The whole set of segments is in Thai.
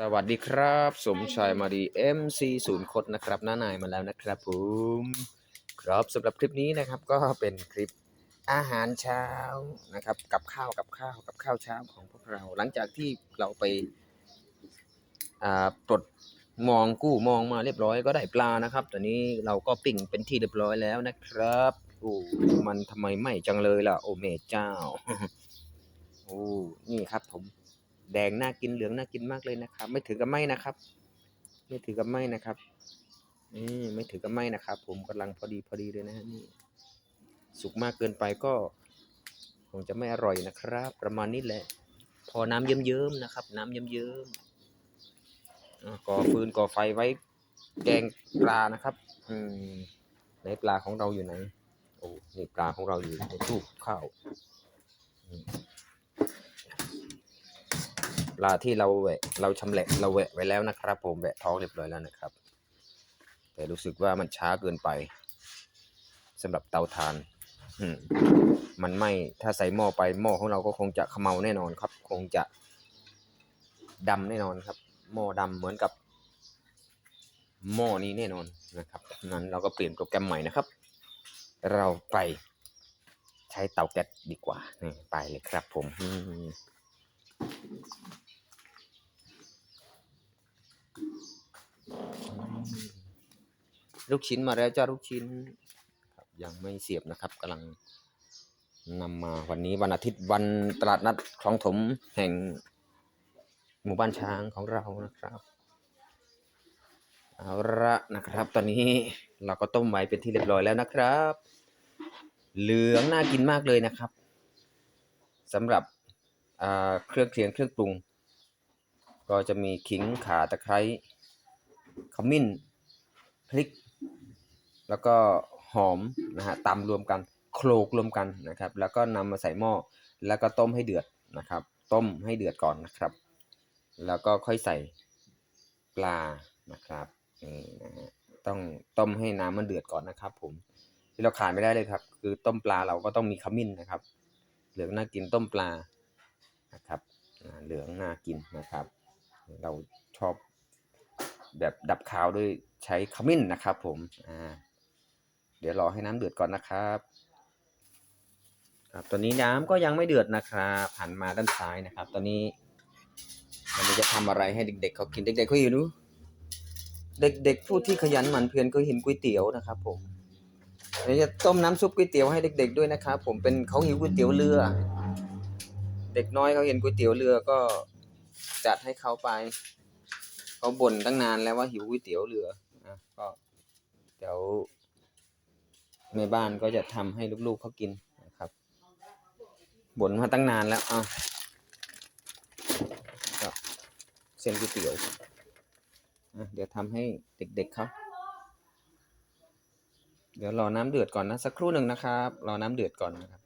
สวัสดีครับ สมชายมาดี MC ศูนย์คดนะครับหน้านายมาแล้วนะครับผมครับสำหรับคลิปนี้นะครับก็เป็นคลิปอาหารเช้านะครับกับข้าวกับข้าวกับข้าวเช้าของพวกเรา หลังจากที่เราไปอ่าปลดมองกู้มองมาเรียบร้อยก็ได้ปลานะครับตอนนี้เราก็ปิ้งเป็นที่เรียบร้อยแล้วนะครับโอ้มันทำไมไหม่จังเลยล่ะ โอเมเจ้าโอ้นี่ครับผม แดงน่ากินเหลืองน่ากินมากเลยนะครับ ไม่ถือกับไม่นะครับ ไม่ถือกับไม่นะครับนี่ไม่ถือกับไม่นะครับ ผมกำลังพอดีพอดีเลยนะฮะนี่สุกมากเกินไปก็คงจะไม่อร่อยนะครับ ประมาณนี้แหละ พอน้ำเยิ้มๆนะครับ น้ำเยิ้มๆก่อฟืนก่อไฟไว้แกงปลานะครับ อืมไหนปลาของเราอยู่ไหนโอ้นี่ปลาของเราอยู่ในตู้ข้าวอืม ปลาที่เราแหวะเราชำแหละเราแหวะไว้แล้วนะครับ ผมแหวะท้องเรียบร้อยแล้วนะครับ แต่รู้สึกว่ามันช้าเกินไปสำหรับเตาถ่านอืมันไม่ถ้าใส่หม้อไปหม้อของเราก็คงจะเขมเมาแน่นอนครับ คงจะดำแน่นอนครับหม้อดำเหมือนกับหม้อนี้แน่นอนนะครับนั้นเราก็เปลี่ยนโปรแกรมใหม่นะครับ เราไปใช้เตาแก๊สดีกว่าไปเลยครับผมอืม ลูกชิ้นมาแล้วจ้าลูกชิ้นยังไม่เสียบนะครับกำลังนำมาวันนี้วันอาทิตย์วันตลาดนัดคลองถมแห่งหมู่บ้านช้างของเรานะครับเอาละนะครับ ตอนนี้เราก็ต้มไว้เป็นที่เรียบร้อยแล้วนะครับ เหลืองน่ากินมากเลยนะครับสำหรับเครื่องเคียงเครื่องปรุง ก็จะมีขิงข่าตะไคร้ ขมิ้นพริก แล้วก็หอมนะฮะตำรวมกันโคลกรวมกันนะครับ แล้วก็นำมาใส่หม้อแล้วก็ต้มให้เดือดนะครับ ต้มให้เดือดก่อนนะครับ แล้วก็ค่อยใส่ปลานะครับนี่นะฮะต้องต้มให้น้ำมันเดือดก่อนนะครับ ผมที่เราขาดไม่ได้เลยครับ คือต้มปลาเราก็ต้องมีขมิ้นนะครับ เหลืองน่ากินต้มปลานะครับเหลืองน่ากินนะครับ เราชอบ แบบดับคาวด้วยใช้ขมิ้นนะครับผมอ่าเดี๋ยวรอให้น้ำเดือดก่อนนะครับครับตอนนี้น้ำก็ยังไม่เดือดนะครับหันมาด้านซ้ายนะครับ ตอนนี้มันจะทำอะไรให้เด็ก ๆ เขากินเด็กๆเขาหิวดูเด็กๆผู้ที่ขยันหมั่นเพียรก็เห็นก๋วยเตี๋ยวนะครับผมเดี๋ยวจะต้มน้ำซุปก๋วยเตี๋ยวให้เด็ก ๆด้วยนะครับผมเป็นเขาหิวก๋วยเตี๋ยวเรือ เด็กน้อยเขาเห็นก๋วยเตี๋ยวเรือก็จัดให้เขาไป เขาบ่นตั้งนานแล้วว่าหิวก๋วยเตี๋ยวเรืออะก็เดี๋ยวแม่บ้านก็จะทำให้ลูกๆเขากินนะครับบ่นมาตั้งนานแล้วอะก็เส้นก๋วยเตี๋ยวอะเดี๋ยวทำให้เด็กๆเขาเดี๋ยวรอน้ำเดือดก่อนนะสักครู่หนึ่งนะครับ รอน้ำเดือดก่อนนะครับ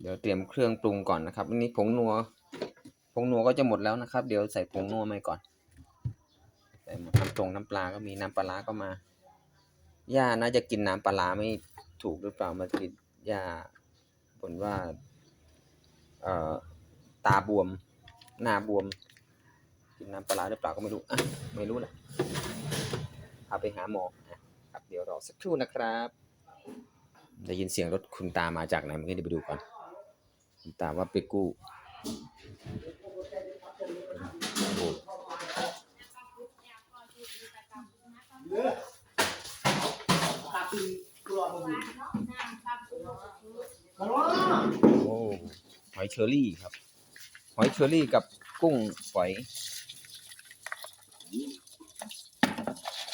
เดี๋ยวเตรียมเครื่องปรุงก่อนนะครับอันนี้ผงนัว งนัวก็จะหมดแล้วนะครับ เดี๋ยวใส่ผงนัวไปก่อนใส่หมดน้ำตรงน้ำปลาก็มีน้ำปลาร้าก็มาย่าน่าจะกินน้ำปลาร้าไม่ถูกหรือเปล่ามื่อกี้ย่าบ่นว่า เอ่อตาบวม หน้าบวม กินน้ำปลาร้าหรือเปล่าก็ไม่รู้อะไม่รู้แหละพาไปหาหมออะครับเดี๋ยวรอสักครู่นะครับได้ยินเสียงรถคุณตามาจากไหนเมื่อกี้เดี๋ยวไปดูก่อนคุณตาว่าไปกู้ โอ้โอ้หอยเชอรี่ครับ หอยเชอรี่กับกุ้งฝอย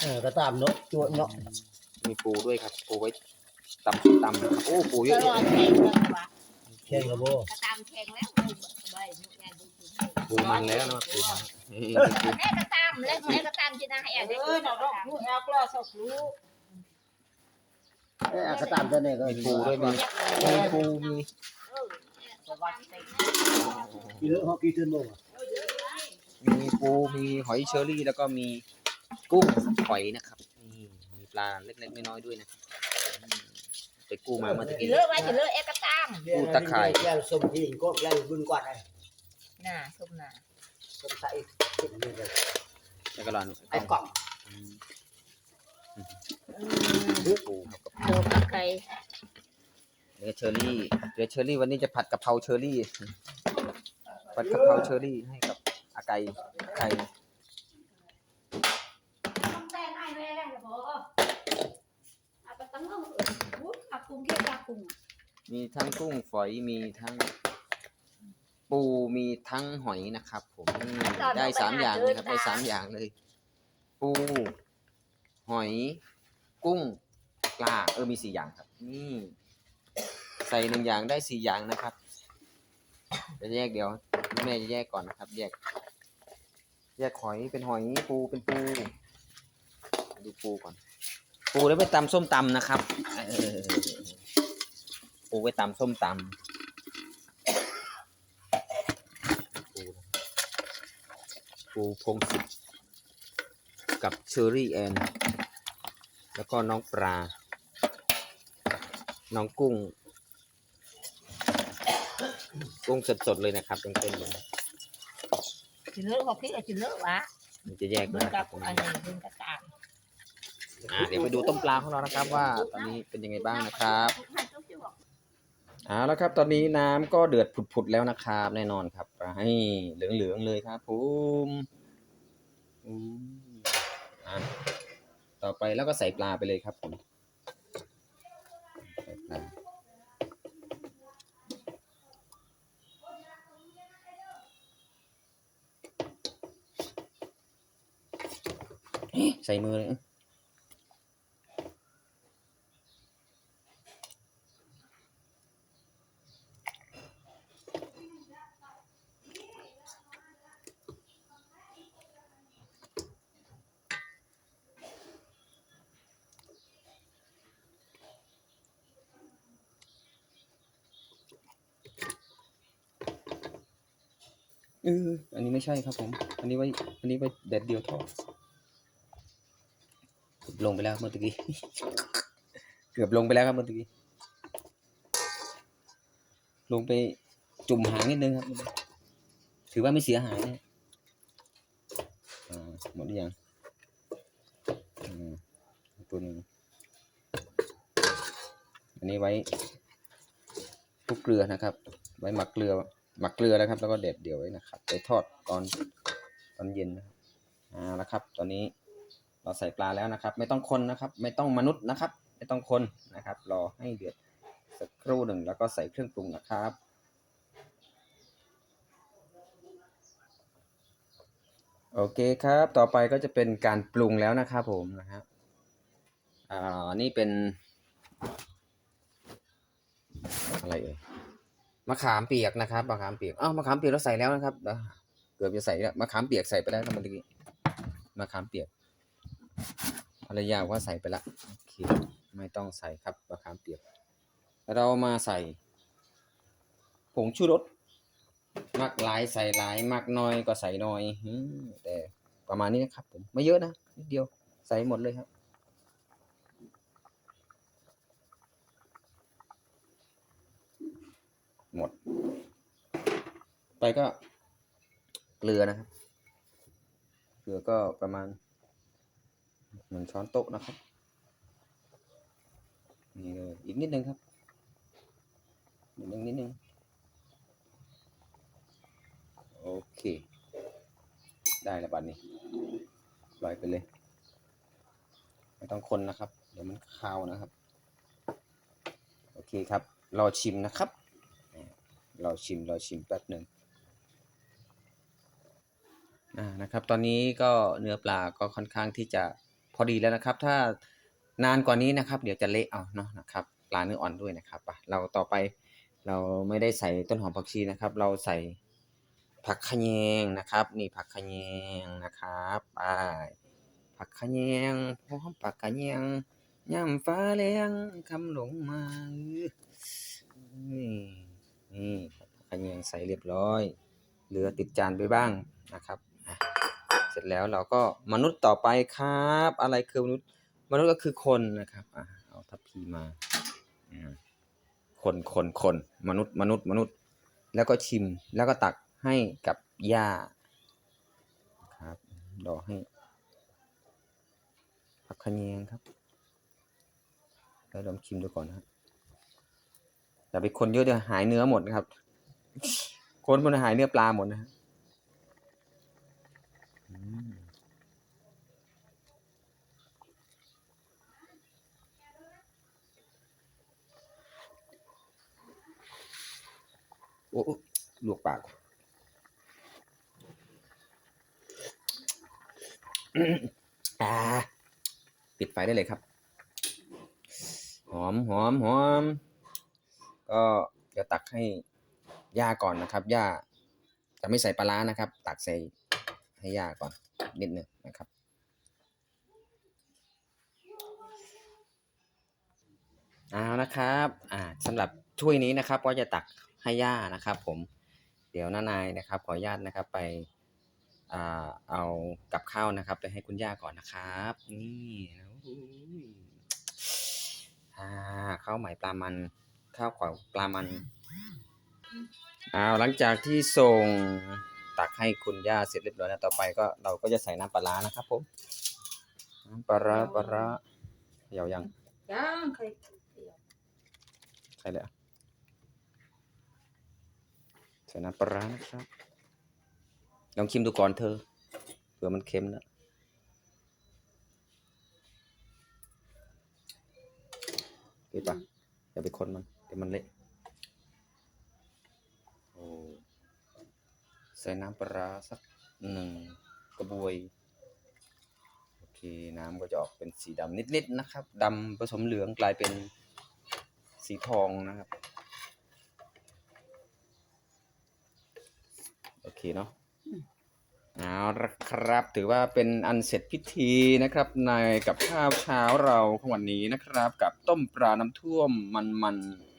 เออก็ตามเนาะจวดเนาะมีปูด้วยครับ ปูไว้ตำตำโอ้ปูเยตอะลอดแยะแข่งแล้ววะแข่งกับโบกระตามแข่งแล้วใบหนูยายดูสิ ปูมันแล้วเนาะปูมันนี่ปูแม่กระตามแล้วแม่กระตามที่นาให้เอได้อเราต้องรู้แอลกลอสอกรู้เออก็ตามตัวนี้ก็มีปูด้วยมีมีปูมีสวัสดีกินเรื่องฮอกกี้เทิร์นโบมีปูมีหอยเชอรี่แล้วก็มีกุ้งฝอยนะครับนี่มีปลาเล็กๆน้อยๆด้วยนะครับอืมไปกู้มาเมื่อตะกิกี้นเลิกไว้กินเลิกเอกระตามปูตะไคร้แย่สมทีก็แย่บุญกว่าไอ้ หน้าส้มหน้าต้มใส่กินนี่เลยแล้วก็รอนไอ้กล่องอืมอืมปูครับกับโดกับไก่เนื้อเชอรี่เนื้อเชอรี่วันนี้จะผัดกะเพราเชอรี่ ผัดกะเพราเชอรี่ให้กับอาไก่ไก่แต่งให้แม่ได้เหรอพ่อเอาไปตั้งเอาอุ้ยกับกุ้งเกี่ยวกับกุ้ง มีทั้งกุ้งฝอยมีทั้ง ปูมีทั้งหอยนะครับ ผมนี่ได้สามอย่างเลยครับได้สามอย่างเลย ปู หอย กุ้งปลาเออมีสี่อย่างครับนี่ใส่หนึ่งอย่างได้สี่อย่างนะครับจะแยกเดี๋ยวแม่จะแยกก่อนนะครับ แยก แยกหอยเป็นหอยปูเป็นปูดูปูก่อน ปูแล้วไปตำส้มตำนะครับเออปูไปตำส้มตำ ปูพงศิษฐ์กับเชอรี่แอน แล้วก็น้องปลา น้องกุ้ง กุ้งสดๆเลยนะครับเป็นต้นๆเลยจิเลิกเขาคิดว่าจิเลิกวะมันจะแยกมึนะงคกัรับบผมอันนี้มึงกับตามอ่าเดี๋ยวไปดูต้มปลาของเรานะครับว่าตอนนี้เป็นยังไงบ้างนะครับให้ทุกที่บอก เอาแล้วครับ ตอนนี้น้ำก็เดือดผุดๆแล้วนะครับ แน่นอนครับให้เหลืองๆเลยครับผมอืมอะต่อไปแล้วก็ใส่ปลาไปเลยครับผมใส่ปลาเอ๊ะใส่มือเลย เอออันนี้ไม่ใช่ครับผม อันนี้ไว้ อันนี้ไว้แดดเดียวทอดลงไปแล้วเมื่อกี้ เกือบลงไปแล้วครับเมื่อกี้ ลงไปจุ่มหางนิดนึงครับ ถือว่าไม่เสียหายนะอ่าหมดหรือยังอืมตัวนึงอันนี้ไว้คลุกเกลือนะครับ ไว้หมักเกลือ หมักเกลือแล้วครับ แล้วก็เด็ดเดี่ยวไว้นะครับไปทอดตอนตอนเย็นนะครับอ่าแล้วครับ ตอนนี้เราใส่ปลาแล้วนะครับ ไม่ต้องคนนะครับ ไม่ต้องมนุษย์นะครับ ไม่ต้องคนนะครับรอให้เดือดสักครู่หนึ่งแล้วก็ใส่เครื่องปรุงนะครับโอเคครับ ต่อไปก็จะเป็นการปรุงแล้วนะครับผมนะครับอ่านี่เป็นอะไรเอ่ย มะขามเปียกนะครับมะขามเปียกอ้าวมะขามเปียกเราใส่แล้วนะครับเดี๋ยวเกือบจะใส่แล้วมะขามเปียกใส่ไปแล้วนะเมื่อกี้มะขามเปียกภรรยาบอกว่าใส่ไปละโอเคไม่ต้องใส่ครับมะขามเปียก เรามาใส่ผงชูรสมักหลายใส่หลายมักน้อยก็ใส่น้อยแต่ประมาณนี้นะครับผมไม่เยอะนะนิดเดียวใส่หมดเลยครับ หมด ไปก็เกลือนะครับเกลือก็ประมาณหนึ่งช้อนโต๊ะนะครับนี่เลยอีกนิดนึงครับนิดนึงนิดนึงโอเค ได้แล้วบัดนี้ปล่อยไปเลย ไม่ต้องคนนะครับ เดี๋ยวมันคาวนะครับ โอเคครับ รอชิมนะครับ เราชิมเราชิมแป๊บหนึ่งนะครับ ตอนนี้ก็เนื้อปลาก็ค่อนข้างที่จะพอดีแล้วนะครับ ถ้านานกว่านี้นะครับ เดี๋ยวจะเละเอาเนาะนะครับปลาเนื้ออ่อนด้วยนะครับอะเราต่อไปเราไม่ได้ใส่ต้นหอมผักชีนะครับ เราใส่ผักขะแยงนะครับ นี่ผักขะแยงนะครับไปผักขะแยงพร้อมผักขะแยงย่ำฟ้าแรงคำหลงมานี่ นี่ขยงใส่เรียบร้อย เหลือติดจานไปบ้างนะครับเสร็จแล้วเราก็มนุษย์ต่อไปครับ อะไรคือมนุษย์มนุษย์ก็คือคนนะครับอเอาทัพพีมาคนคนคนมนุษย์มนุษย์มนุษย์ แล้วก็ชิมแล้วก็ตักให้กับย่าครับดอกให้ผักขะแยงครับแล้วลองชิมดูก่อนนะครับ อย่าไปคนเยอะเดี๋ยวหายเนื้อหมดนะครับ คนมันหายเนื้อปลาหมดนะฮะโอ้ลวกปากอ่าปิดไฟได้เลยครับ หอมหอมหอม ก็เดี๋ยวตักให้ย่าก่อนนะครับย่าจะไม่ใส่ปลาร้านะครับ ตักใส่ให้ย่าก่อนนิดหนึงนะครับเอานะครับอ่าสำหรับถ้วยนี้นะครับ ก็จะตักให้ย่านะครับ ผมเดี๋ยวน้านายนะครับ ขออนุญาตนะครับไปอ่าเอากับข้าวนะครับ ไปให้คุณย่าก่อนนะครับ นี่นะอ่าข้าวใหม่ปลามัน ข้าวขวาปลามันอ้าวหลังจากที่ส่งตักให้คุณย่าเสร็จเรียบร้อยแล้วต่อไปก็เราก็จะใส่น้ำปลาร้านะครับผมน้ำปลาร้าปลาร้าเดี๋ยวยังยังเคยใช่เลยอะใส่น้ำปลาร้านะครับลองชิมดูก่อนเธอเผื่อมันเค็มนะปิดปะอย่าไปคนมัน เดี๋ยวมันเละโอ้ใส่น้ำปลาสักหนึ่งกระบวย โอเค น้ำก็จะออกเป็นสีดำนิดๆนะครับดำผสมเหลืองกลายเป็นสีทองนะครับ โอเคเนาะเอาละครับ ถือว่าเป็นอันเสร็จพิธีนะครับ ในกับข้าวเช้าเราของวันนี้นะครับ กับต้มปลาน้ำท่วมมันๆ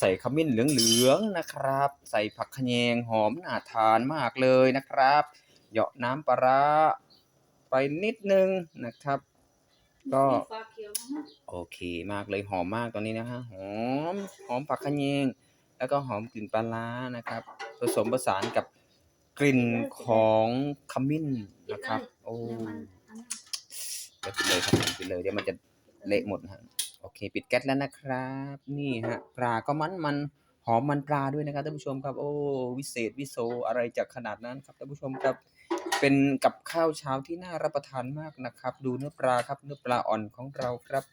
ใส่ขมิ้นเหลืองๆนะครับ ใส่ผักขะแยงหอมน่าทานมากเลยนะครับเหยาะน้ำปลาร้าไปนิดนึงนะครับ ก็ฟ้าเขียวนะฮะโอเคมากเลยหอมมากตอนนี้นะฮะหอมหอมผักขะแยงแล้วก็หอมกลิ่นปลาร้านะครับ ผสมผสานกับกลิ่นของขมิ้นนะครับ โอ้เดี๋ยวมันอันนั้นเดี๋ยวปิดเลยครับปิดเลยเดี๋ยวมันจะเละหมดนะฮะ โอเค ปิดแก๊สแล้วนะครับ นี่ฮะปลาก็มันมันหอมมันปลาด้วยนะครับท่านผู้ชมครับ โอ้วิเศษวิโสอะไรจากขนาดนั้นครับท่านผู้ชมครับ เป็นกับข้าวเช้าที่น่ารับประทานมากนะครับ ดูเนื้อปลาครับเนื้อปลาอ่อนของเราครับ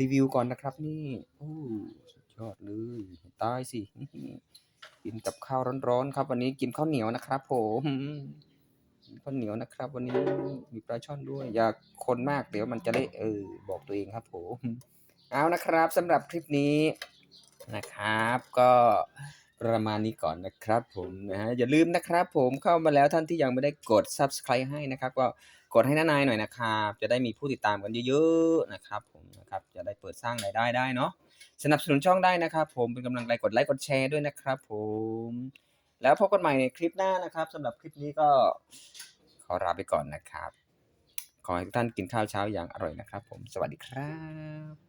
รีวิวก่อนนะครับนี่โอ้สุดยอดเลยตายสิกินกับข้าวร้อนๆครับ วันนี้กินข้าวเหนียวนะครับ ผมข้าวเหนียวนะครับ วันนี้มีปลาช่อนด้วย อย่าคนมากเดี๋ยวมันจะเละเออบอกตัวเองครับผม เอานะครับสำหรับคลิปนี้นะครับ ก็ประมาณนี้ก่อนนะครับผมนะฮะอย่าลืมนะครับผมเข้ามาแล้วท่านที่ยังไม่ได้กด subscribe ให้นะครับ ก็กดให้น้านายหน่อยนะครับ จะได้มีผู้ติดตามกันเยอะๆนะครับผมนะครับจะได้เปิดสร้างรายได้ได้เนาะสนับสนุนช่องได้นะครับ ผมเป็นกำลังใจกดไลค์กดแชร์ด้วยนะครับ ผม แล้วพบกันใหม่ในคลิปหน้านะครับสำหรับคลิปนี้ก็ขอลาไปก่อนนะครับ ขอให้ทุกท่านกินข้าวเช้าอย่างอร่อยนะครับ ผมสวัสดีครับ